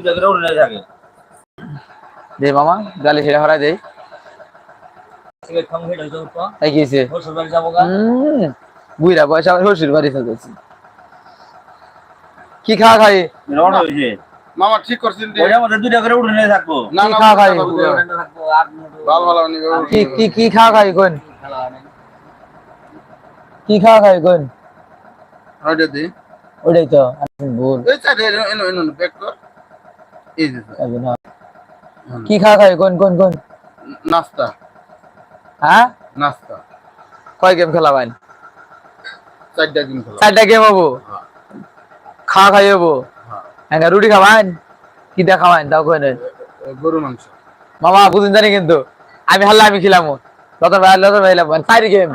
দুইটা করে উড়ে থাকে। দে মামা গালি সেটা হরাই দেই। বুইরা শ্বশুর বাড়ি কি খাওয়া খাই? মামা ঠিক করছেন যে ওইটার মধ্যে দুইটা করে উড়ে থাকব। না খাওয়া খাই? বুঝতে পারছি। উড়ে থাকব আর ভালো ভালো কি কি কি খাওয়া খাই কোন? খেলা নাই। কি খাওয়া খাই কোন? ওইটা ওটাই তো ভুল। এই সাইডে এনো এনো এনো ব্যাক কর এই যে স্যার। যাবে না। কি খাওয়া খাই কোন কোন কোন? নাস্তা। হ্যাঁ? নাস্তা। কয় গেম খেলা ভাই চারটা দিন খেলা চারটা গেম হব? হ্যাঁ। খাওয়া খাই হব? হ্যাঁ। হ্যাঁ রুটি খাওয়ান কি দা খাওয়ান তাও কই এ, গরু মাংস। মামা বুঝুন জানি কিন্তু। আমি হাল্লা আমি খিলাম লতন ভাই লতন ভাই লাম চার গেম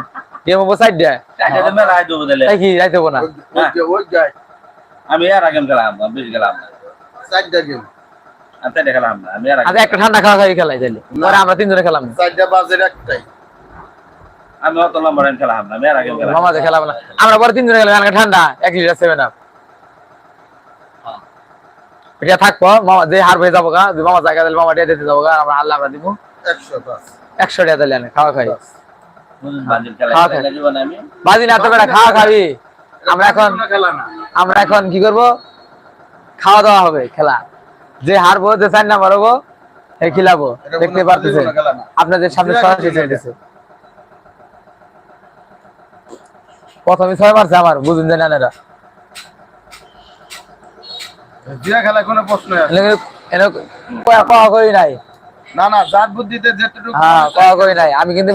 গেম হব চারটা। চারটে তো মেলা হয়তো বদলে তাই কি? যাইতে হব না? আমি আর আগে খেলাম বেশি খেলাম। চারটা গেম আচ্ছা একটা ঠান্ডা খাওয়া খাই খেলাই তাইলে। পরে আমরা তিনজনে খেলাম চারটা বাজের একটাই। আমি অত লম্বা রান খেলাম না আমি আর আগে খেলাম মামা খেলাম না। আমরা পরে তিনজনে খেলাম ঠান্ডা এক লিটার সেভেন আপ এটা থাকব মামা যে হার হয়ে যাব গা মামা জায়গা দিলে মামা টিয়া দিতে যাব গা আমরা হারলে আমরা দিব একশো বাস টাকা দিলে আনে, খাওয়া খাই। বাজি না তো বেটা খাওয়া খাবি। আমরা এখন আমরা এখন কি করব? খাওয়া দাওয়া হবে খেলা। যে হারবো যে চার নাম্বার হব খিলাবো। দেখতে পারতেছেন? না। আপনাদের সামনে এটা সরাসরি চলতেছে। প্রথমে ছয় মারছে আমার বুঝুন জিয়া খেলায় কোনো প্রশ্ন করি নাই। না না জাত বুদ্ধিতে যেটুকু হ্যাঁ কয়া করি নাই। আমি কিন্তু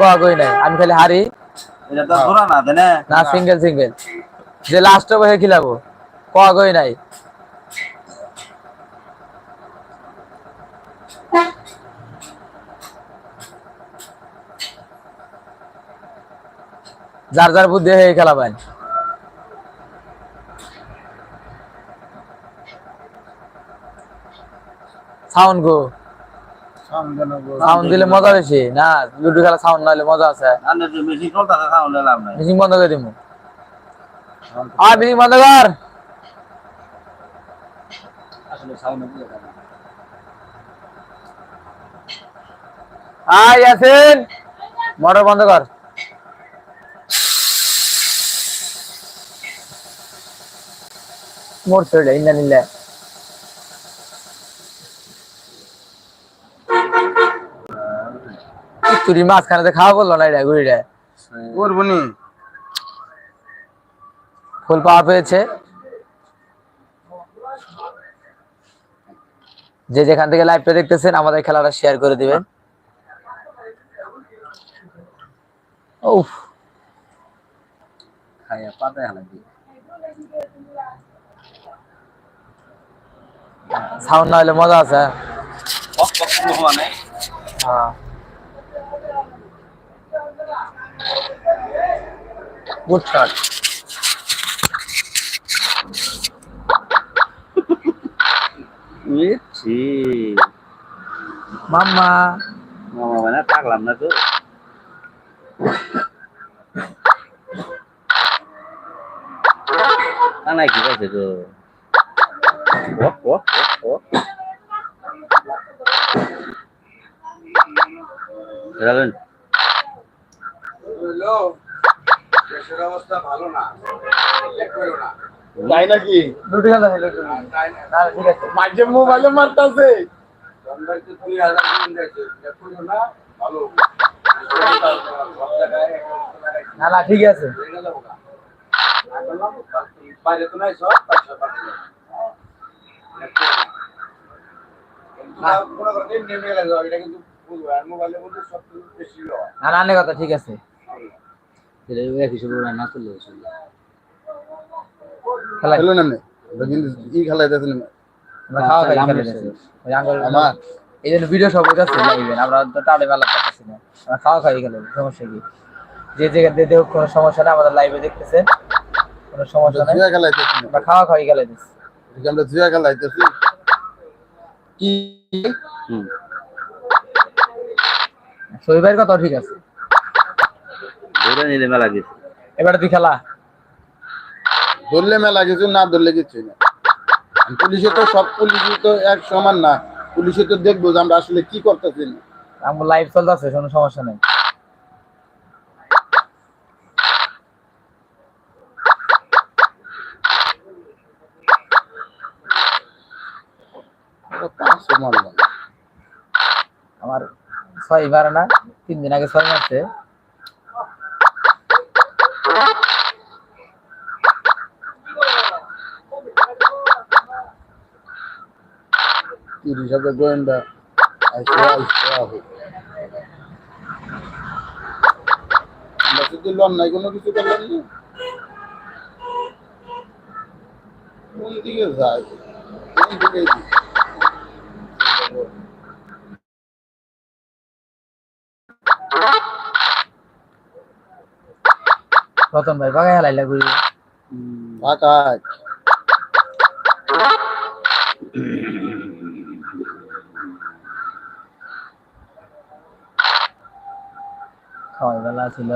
কয়া করি নাই। আমি খালি হারি। এটা তো ধরা না তাই না? না সিঙ্গেল সিঙ্গেল যে লাস্ট খিলাবো। কয়া করি নাই। যার যার বুদ্ধি হয়ে খেলাবেন সাউন্ড গো। সাউন্ড দিলে মজা বেশি। না লুডো খেলা সাউন্ড না হলে মজা আছে মিটিং বন্ধ করে দিব আর মিটিং বন্ধ কর। আয় ইয়াসিন। মোটর বন্ধ কর। চলে ইন্না নিলে তুই মাঝখানে খাওয়া বলল না এটা গুড়িটা করব নি ফুল পাওয়ার পেয়েছে যে যেখান থেকে লাইভটা দেখতেছেন আমাদের খেলাটা শেয়ার করে দিবেন উফ খাইয়া পাতে হালা দি সাউন্ড না হলে মজা আছে। নাই হ্যাঁ গুড শট মাম্মা। মামা মানে থাকলাম না তো। কানাই কি আছে তো দেশের অবস্থা ভালো না না তাই নাকি দুটি খেলা হলো ঠিক আছে। মাঝে মোবাইলে মারতাছে। না ভালো না না ঠিক আছে। বাইরে তো নাই সব না না কথা ঠিক আছে। খেলো না ই আমার এই জন্য ভিডিও সব আমরা তো বেলা পাচ্ছি না। আমরা খাওয়া খাই গেল সমস্যা কি? যে জায়গা দিয়ে কোনো সমস্যা না আমাদের লাইভে দেখতেছেন কোনো সমস্যা নাই। আমরা খাওয়া খাই গেলে দিচ্ছি আমরা জুয়া কি? শৈবাইয়ের কথা ঠিক আছে। ধরে নিলে মেলা গেছে। এবারে তুই খেলা। ধরলে মেলা কিছু না ধরলে কিছু না। পুলিশে তো সব পুলিশই তো এক সমান না। পুলিশে তো দেখব যে আমরা আসলে কি করতেছি। না আমার লাইভ চলতেছে কোনো সমস্যা নেই ওরা পাঁচশো মারলাম আমার ছয় মারে না তিন দিন আগে ছয় মারছে। তিরিশ হাজার গোয়েন্দা আমরা শুধু নাই কোনো কিছু না। কোন দিকে যায়? কোন দিকে যায়? রতন ভাই বাগায় হালাইলা ঘুরি আকাশ খাওয়াই বেলা ছিল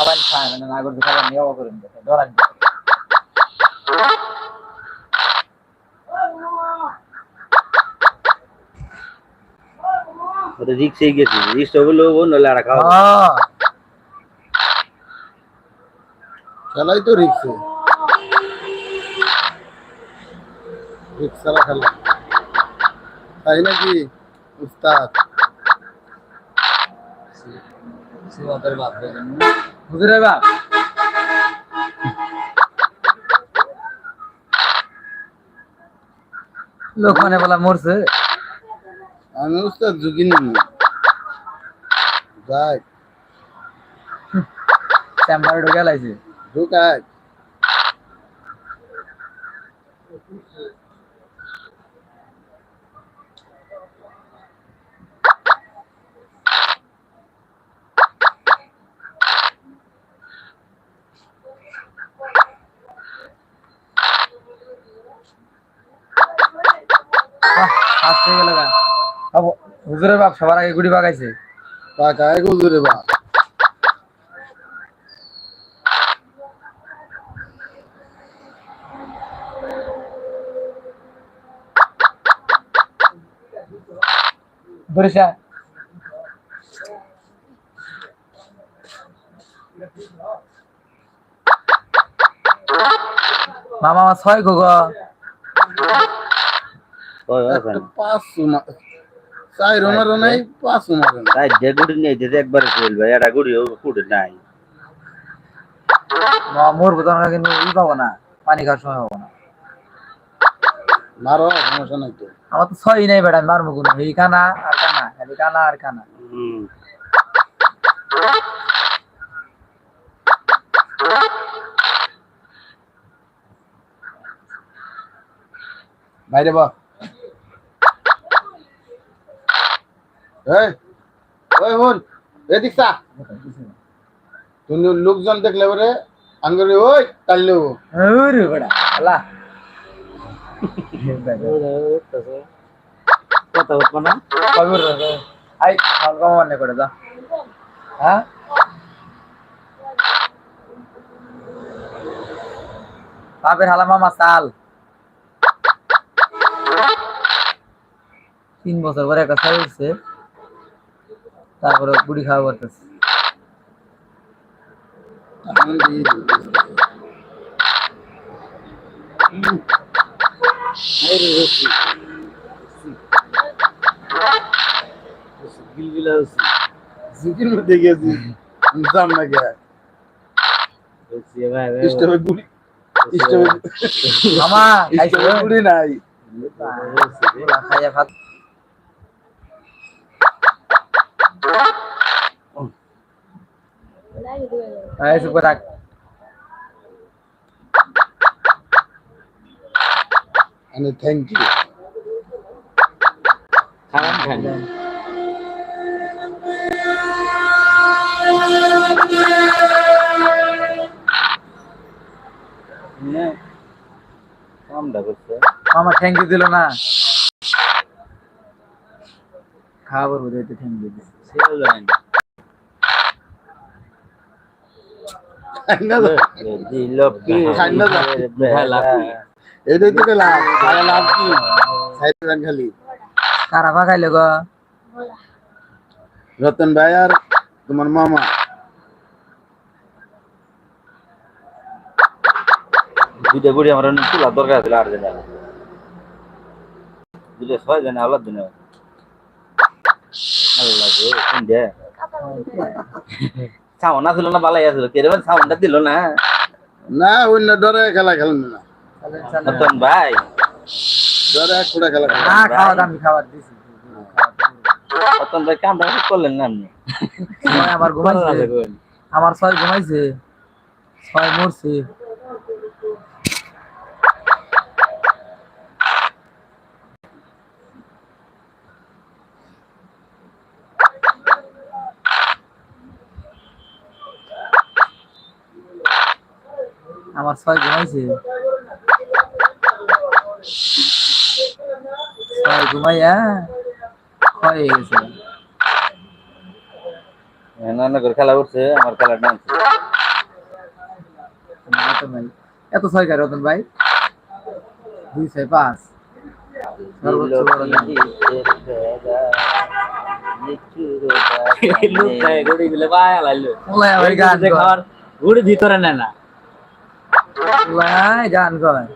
খাবার খায় মানে না করতে খাবার নিয়ে করেন ধরান ওটা রিক্সে গেছি রিক্সটা হলো ও নলে আর খাওয়া হ্যাঁ। খেলাই তো রিক্সে রিক্স ছাড়া খেলা। তাই নাকি উস্তাদ? হুজুরে বাপ লোক মানে বলা মরছে। আমি উস্তাদ ঝুঁকি নিব। যাই। চেম্বারে ঢুকে লাইছে। ঢুকাই। আসতে গেল গা। আবো, হুজুরের বাপ সবার আগে গুড়ি বাগাইছে। টাকায় গুজরে বা বরিশা। মামা ছয় গো। পাঁচ সুমা চাই রোনারও নাই পাঁচ সুমারও নাই তাই যে গুড়ি নেই যে একবারে চলবে এটা গুড়ি কুড়ি নাই। কিন্তু ই পাবো না পানি খাওয়ার সময় পাবো না। মারো সমস্যা নাই তো। আমার তো ছয়ই নাই বেটা মারবো কোনো? এই কানা আর কানা খালি কানা আর কানা। হুম। বাইরে বা এই ওই হন এদিক চা। তুমি লোকজন দেখলে পরে আঙ্গুরে ওই কাটলে ও। ওরে বেটা আল্লাহ। কথা হতো না? কবে রে আই ফোন কম মনে করে যা। হ্যাঁ? বাপের হালা মামা চাল। তিন বছর পরে একটা উঠছে। তারপরে বুড়ি খাওয়া করতেছে আমি দিয়ে দিই। গিলগিলা হচ্ছে ঝুঁকির মধ্যে গেছি জাম না গে ভাই স্টোভে গুড়ি স্টোভে মামা খাইছো স্টোভে গুড়ি নাই ওলা খাইয়া ভাত করে থাক মানে থ্যাংক ইউ খারাপ খান কামটা করছে। মামা থ্যাংক ইউ দিল না। খাবার বোধ থ্যাংক ইউ দিছে সেও জানেন। এটাই তো লাভ লাভ কি খাইবেন খালি কারা খাইলে গো রতন ভাই আর তোমার মামা দুইটা গুড়ি আমার তুলা দরকার ছিল আর দিন দুইটা ছয় দিন আলাদা দে সাউন্ড আসলো না বালাই আসলো কেরম সাউন্ডটা দিল না। না অন্য ডরে খেলা খেলেন না। নতুন ভাই। ডরে ফুটা খেলা না খাওয়া দাম খাবার দিছি। নতুন ভাই কামটা করলেন না আপনি? আমার ঘুমাইছে। আমার ছয় ঘুমাইছে। ছয় মরছে। আমার ছয় ঘুমাইছে ছয় ঘুমাইয়া ক্ষয় হয়ে গেছে। নানা করে খেলা করছে আমার খেলা ডান্স এত ছয় কার রতন ভাই? দুই ছয় পাঁচ। গুড়ি ভিতরে নেয় না। ওলাই গান কয়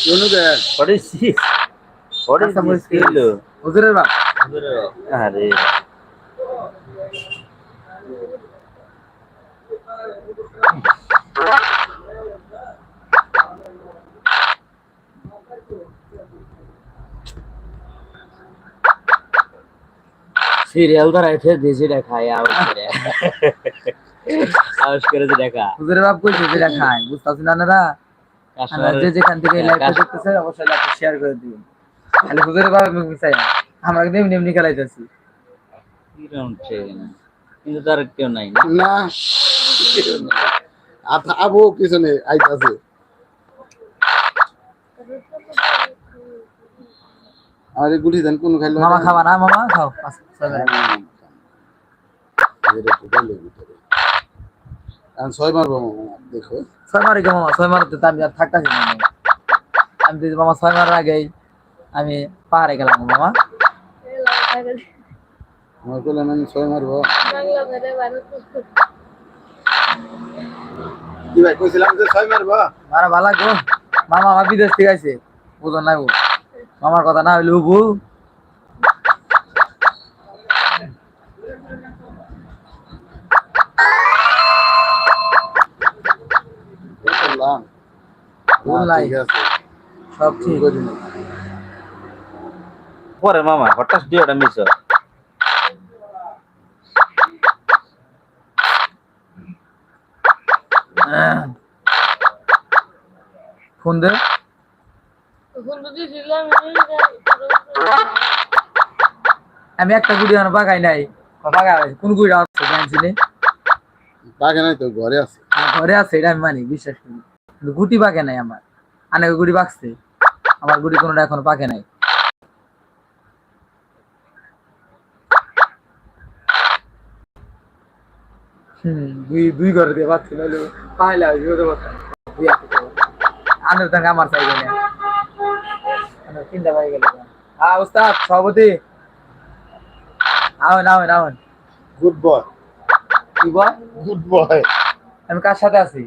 কোন দেখ What is this? What is আচ্ছা, this মুশকিল। kilo? হুজুরের বাপ আরে সিরিয়াল ধরাইছে দেশিটা খায় আউস করে। আউস করে যে দেখা। হুজুরের বাপ কইছে যেটা খায় বুঝতাছি না আপনারা যে যেখান থেকে লাইভটা দেখতেছে অবশ্যই লাইভটা শেয়ার করে দিন তাহলে হুজুরের বাপ মিশাই না। আমরা কিন্তু এমনি এমনি খেলাইতেছি। কিন্তু তার কেউ নাই না। না আথা আবু পিছনে আইতাছে। আরে গুলি দেন কোন খাইলো মামা খাবা না মামা? খাও ছয় বার। এরে ঢুকাইলো ভিতরে। ছয় মারবো মামা দেখো। ছয় মারি গে মামা ছয় মারতে তো আমি আর থাকতাছি না আমি তো মামা ছয় মারার আগেই আমি পাহাড়ে গেলাম মামা। আমার কইলেন আমি ছয় মারবো। কি ভাই কইছিলাম যে ছয় মারবো? মারা ভালো গো মামা আমার বিদেশ থেকে আছে বুঝো না ও। মামার কথা না হইলে উবু আছে। সব ঠিক। পরে মামা হঠাৎ ডিওটা মিস ফোন দে। আমি একটা গুড়ি আর বাগাই নাই। বাগা কোন গুড়ি আছে জানছি নে পাকে নাই তো ঘরে আছে। ঘরে আছে এটা আমি মানি বিশ্বাস করি। কিন্তু গুটি পাকে নাই আমার। অনেক গুড়ি পাকছে আমার গুড়ি কোনোটা এখন পাকে নাই। হুম দুই দুই ঘরে দিয়ে পাচ্ছি নাহলে পাইলে আমার চাই আনের তিনটা পাই গেলে হ্যাঁ উস্তাদ সভাপতি। আওন আওন আওন গুড বয় কি বল গুড বয় আমি কার সাথে আছি?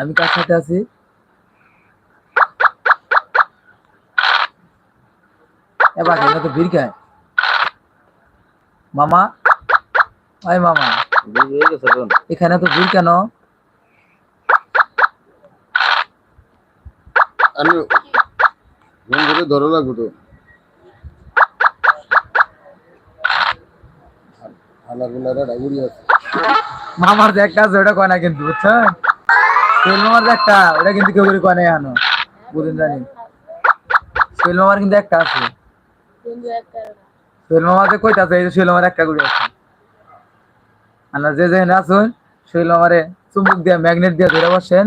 আমি কার সাথে আছি? এবার এখানে তো ভিড় খায়। মামা? ওই মামা। হয়ে এখানে তো ভিড় কেন? আমি বন্ধুরে ধরো লাগবো তো। মামার যে একটা আছে ওটা কয় না কিন্তু বুঝছেন সোহেল মামার যে একটা ওটা কিন্তু কেউ করে কয় না এখনও বুঝুন জানি। সোহেল মামার কিন্তু একটা আছে। সোহেল মামা যে কইতা আছে, এই সোহেল মামার একটা করে আছে। আমরা যে যেখানে আসুন সোহেল মামারে চুম্বুক দিয়ে, ম্যাগনেট দিয়ে ধরে বসেন,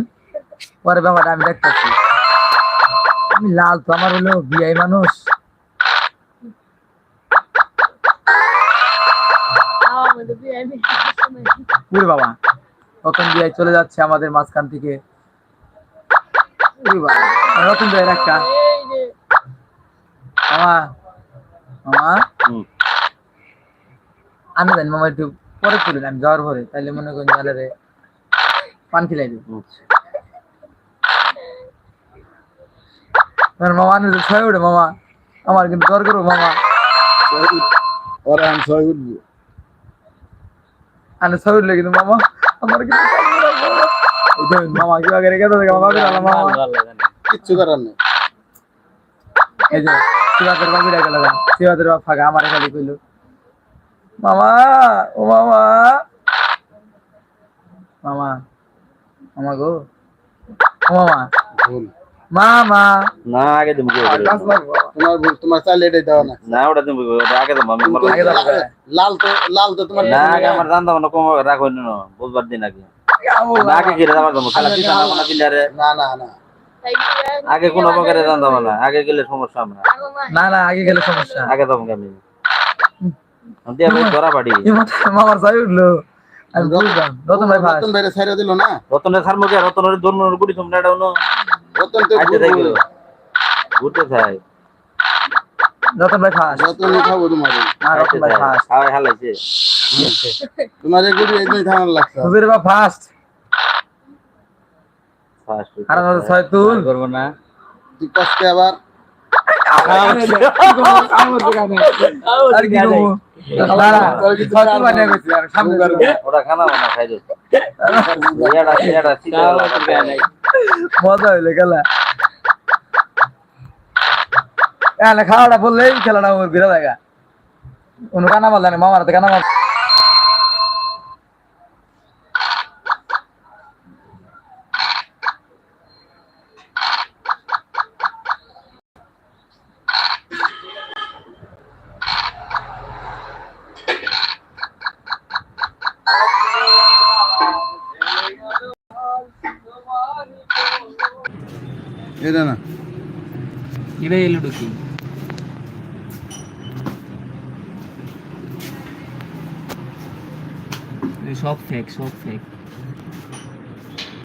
পরে ব্যাপারটা আমি দেখতেছি। আমি লাল তো আমার হলো বিআই মানুষ। পুরে বাবা রতন বিআই চলে যাচ্ছে আমাদের মাঝখান থেকে। রতন একটা। মামা মামা। আমি জানি মামা একটু পরে তুলেন আমি যাওয়ার পরে তাইলে মনে করেন পান খিলাই দিব আচ্ছা। আমার মামা আনে যে ছয় উঠে মামা। আমার কিন্তু দর করব মামা। ওরা আমি ছয় উঠবো। আনে ছয় উঠলে কিন্তু মামা আমার কিন্তু মামা কি আগে রেখে দেবে মামা বিড়াল মামা। কিচ্ছু করার নেই। এই যে শিবাদের বাবু রেখে লাগা শিবাদের বাপ ফাঁকা আমার খালি কইলো। মামা ও মামা। মামা মামা গো। ও মামা। ভুল। মামা। না আগে মারবো। তোমার তোমার চাইলে এটাই দেওয়া না না ওটা ওটা আগে দেবো আমি দাও। লাল তো লাল তো তোমার না আগে আমার জানতাম না কম রাখো না বুঝবার দিন আগে। না আগে কিরে আমার দেবো খেলা দিতে না না না না কি আগে কোনো প্রকারে জানতাম না আগে গেলে সমস্যা আমরা না। না আগে গেলে সমস্যা। আগে তখন আমি। দিয়ে আমি ধরা পাড়ি মামার চাই উঠল। রতন ভাই রতন ভাইরে ছাইরা দিল না? রতনের সার মুখে রতনের দোর গুড়ি তোমরা এটা রতন তো আজকে ভুল দেখি ভুল। ঘুরতে চাই রতন ভাই ফার্স্ট। রতনই খাব তোমার। হ্যাঁ রতন ভাই ফার্স্ট। খাওয়াই হালাইছে। তোমার গুড়ি এই জন্যই লাগছে। হুজুর বা ফার্স্ট। ফার্স্ট। আর ছয় তুল। করব না। তুই কষ্টে আবার মজা হইলে খেলা খাওয়াটা বললেই খেলাটা বিরা জায়গা কোনো কানা জানে মামার কানা বল এটা না ইরে লুডু কি সব ফেক সব ফেক